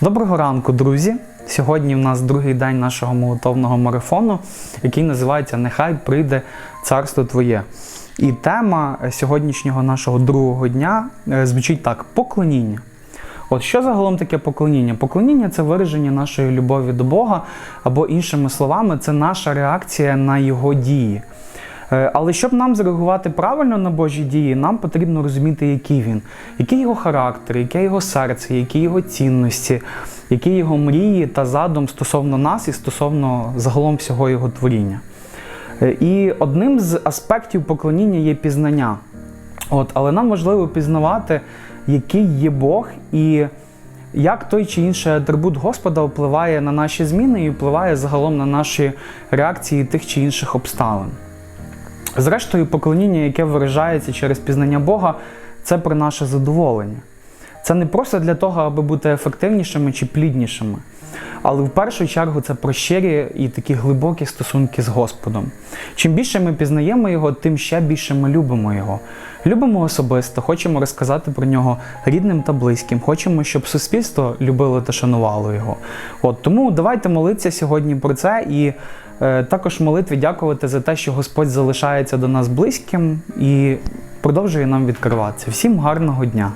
Доброго ранку, друзі! Сьогодні в нас другий день нашого молитовного марафону, який називається Нехай прийде царство Твоє. І тема сьогоднішнього нашого другого дня е, звучить так: поклоніння. От що загалом таке поклоніння? Поклоніння це вираження нашої любові до Бога, або іншими словами, це наша реакція на Його дії. Е, Але щоб нам зреагувати правильно на Божі дії, нам потрібно розуміти, який він, який його характер, яке його серце, які його цінності, які його мрії та задум стосовно нас і стосовно загалом всього його творіння. Е, І одним з аспектів поклоніння є пізнання. От, але нам важливо пізнавати, який є Бог і як той чи інший атрибут Господа впливає на наші зміни і впливає загалом на наші реакції тих чи інших обставин. Зрештою, поклоніння, яке виражається через пізнання Бога, це про наше задоволення. Це не просто для того, аби бути ефективнішими чи пліднішими, але в першу чергу це про щирі і такі глибокі стосунки з Господом. Чим більше ми пізнаємо його, тим ще більше ми любимо його. Любимо особисто, хочемо розказати про нього рідним та близьким, хочемо, щоб суспільство любило та шанувало його. От тому давайте молитися сьогодні про це і е, також молитві дякувати за те, що Господь залишається до нас близьким і продовжує нам відкриватися. Всім гарного дня!